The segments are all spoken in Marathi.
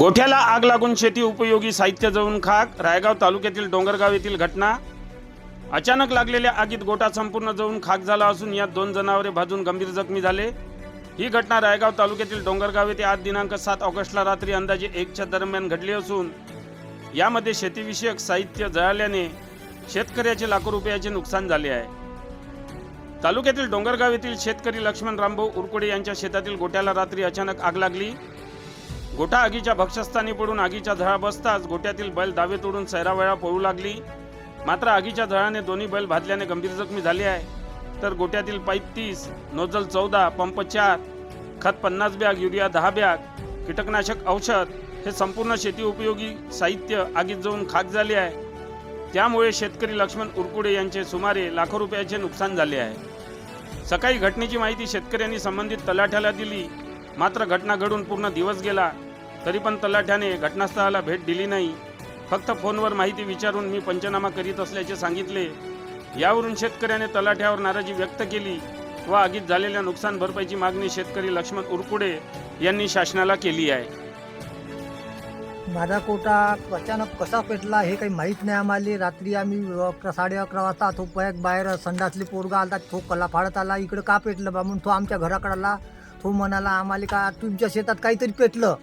गोठ्याला आग लागून शेती उपयोगी साहित्य जळून खाक. रायगाव तालुक्यातील डोंगरगाव येथील घटना. अचानक लागलेल्या आगीत गोठा संपूर्ण जळून खाक झाला असून यात दोन जनावरे भाजून गंभीर जखमी झाले. ही घटना रायगाव तालुक्यातील डोंगरगाव येथे आज दिनांक सात ऑगस्टला रात्री अंदाजे एकच्या दरम्यान घडली असून यामध्ये शेतीविषयक साहित्य जळाल्याने शेतकऱ्याचे लाखो रुपयाचे नुकसान झाले आहे. तालुक्यातील डोंगरगाव येथील शेतकरी लक्ष्मण रामभाऊ उरकुडे यांच्या शेतातील गोट्याला रात्री अचानक आग लागली. गोठा आगीच्या भक्षस्थानी पडून आगीच्या झळा बसताच गोट्यातील बैल दावे तोडून सैरावेळा पळू लागली. मात्र आगीच्या झळाने दोन्ही बैल भाजल्याने गंभीर जखमी झाले आहे. तर गोट्यातील पाईप तीस नोजल चौदा पंप चार खत पन्नास बॅग युरिया दहा बॅग कीटकनाशक औषध हे संपूर्ण शेती उपयोगी साहित्य आगीत जाऊन खाक झाले आहे. त्यामुळे शेतकरी लक्ष्मण उरकुडे यांचे सुमारे लाखो रुपयाचे नुकसान झाले आहे. सकाळी घटनेची माहिती शेतकऱ्यांनी संबंधित तलाठ्याला दिली. मात्र घटना घडून पूर्ण दिवस गेला. तरी पण तलाठ्याने घटनास्थळाला भेट दिली नाही. फक्त फोनवर माहिती विचारून मी पंचनामा करीत असल्याचे सांगितले. यावरून शेतकऱ्याने तलाठ्यावर नाराजी व्यक्त केली व आगीत झालेल्या नुकसान भरपाईची मागणी शेतकरी लक्ष्मण उरकुडे यांनी शासनाला केली आहे. माझा कोटा अचानक कसा पेटला हे काही माहीत नाही आम्हाला. रात्री आम्ही अकरा साडे अकरा वाजता तो पॅक बाहेर संडासले पोरगा आला तो कला फाडत आला इकडं का पेटलं बा? म्हणून तो आमच्या घराकडे आला तो म्हणाला आम्हाला का तुमच्या शेतात काहीतरी पेटलं.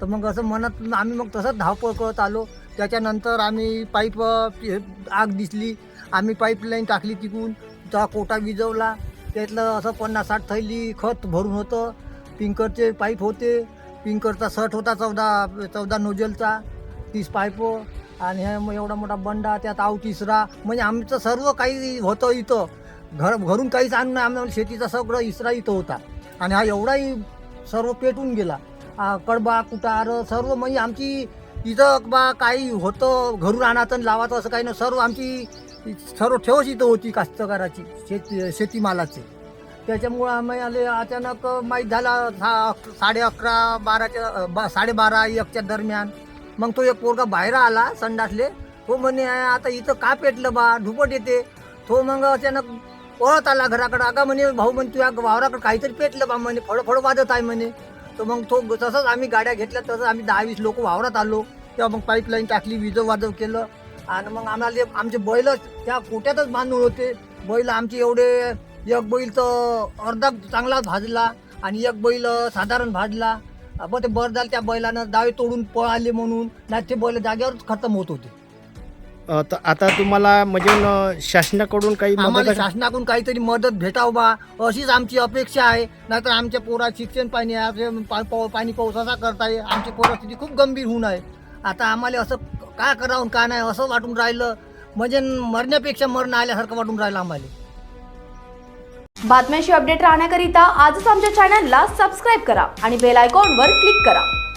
तर मग असं म्हणत आम्ही मग तसंच धावपळ करत आलो. त्याच्यानंतर आम्ही पाईप आग दिसली. आम्ही पाईपलाईन टाकली तिकून. त्या कोटा विजवला. त्यातलं असं पन्नास साठ थैली खत भरून होतं. पिंकरचे पाईप होते. पिंकरचा शर्ट होता चौदा चौदा नोजलचा. तीस पाईप हो. आणि हे मग एवढा मोठा बंडा त्यात आव तिसरा. म्हणजे आमचं सर्व काही होतं इथं. घर घरून काहीच आणून नाही आम्हाला शेतीचा सगळं इसरा इथं होता. आणि हा एवढाही सर्व पेटून गेला. कडबा कुटार सर्व म्हणजे आमची इथं बा काही होतं घरून आणायचं आणि लावायचं असं काही नाही. सर्व आमची सर्व ठेवच इथं होती कास्तकाराची शेती शेतीमालाची. त्याच्यामुळं आम्ही आले अचानक माहीत झाला सा साडे अकरा बाराच्या बा साडेबारा एकच्या दरम्यान. मग तो एक पोरगा बाहेर आला संडासले. तो म्हणे आता इथं का पेटलं बा? धुपट येते. तो मग अचानक पळत आला घराकडं. अगा म्हणे भाऊ म्हणे तुझ्या वावराकडं काहीतरी पेटलं बा. म्हणे फळफळ वाजत आहे. म्हणे तर मग तो तसंच आम्ही गाड्या घेतल्या तसंच आम्ही दहा वीस लोक वावरात आलो. तेव्हा मग पाईपलाईन टाकली विजवाजव केलं. आणि मग आम्हाला आमचे बैल त्या कोट्यातच बांधून होते. बैल आमचे एवढे एक बैल तर अर्धा चांगलाच भाजला आणि एक बैल साधारण भाजला. पण ते बरं झालं त्या बैलानं दावे तोडून पळाले म्हणून. नाही ते बैल जागेवरच खतम होत होते. अ, आता तुम्हाला म्हणजे न, शासनाकडून काही आम्हाला? शासनाकडून काहीतरी मदत भेटावं बा. अशीच आमची अपेक्षा आहे. नाहीतर आमच्या पोरा शिक्षण पाणी आहे. आपले पा- पाव- पाणी पावसाचा करताय. आमची परिस्थिती खूप गंभीर होऊन आहे. आता आम्हाला असं काय करावं का नाही असं वाटून राहिलं. म्हणजे मरण्यापेक्षा मरण आल्यासारखं वाटून राहिलं आम्हाला. बातम्यांशी अपडेट राहण्याकरिता आजच आमच्या चॅनलला सबस्क्राईब करा आणि बेल आयकॉनवर क्लिक करा.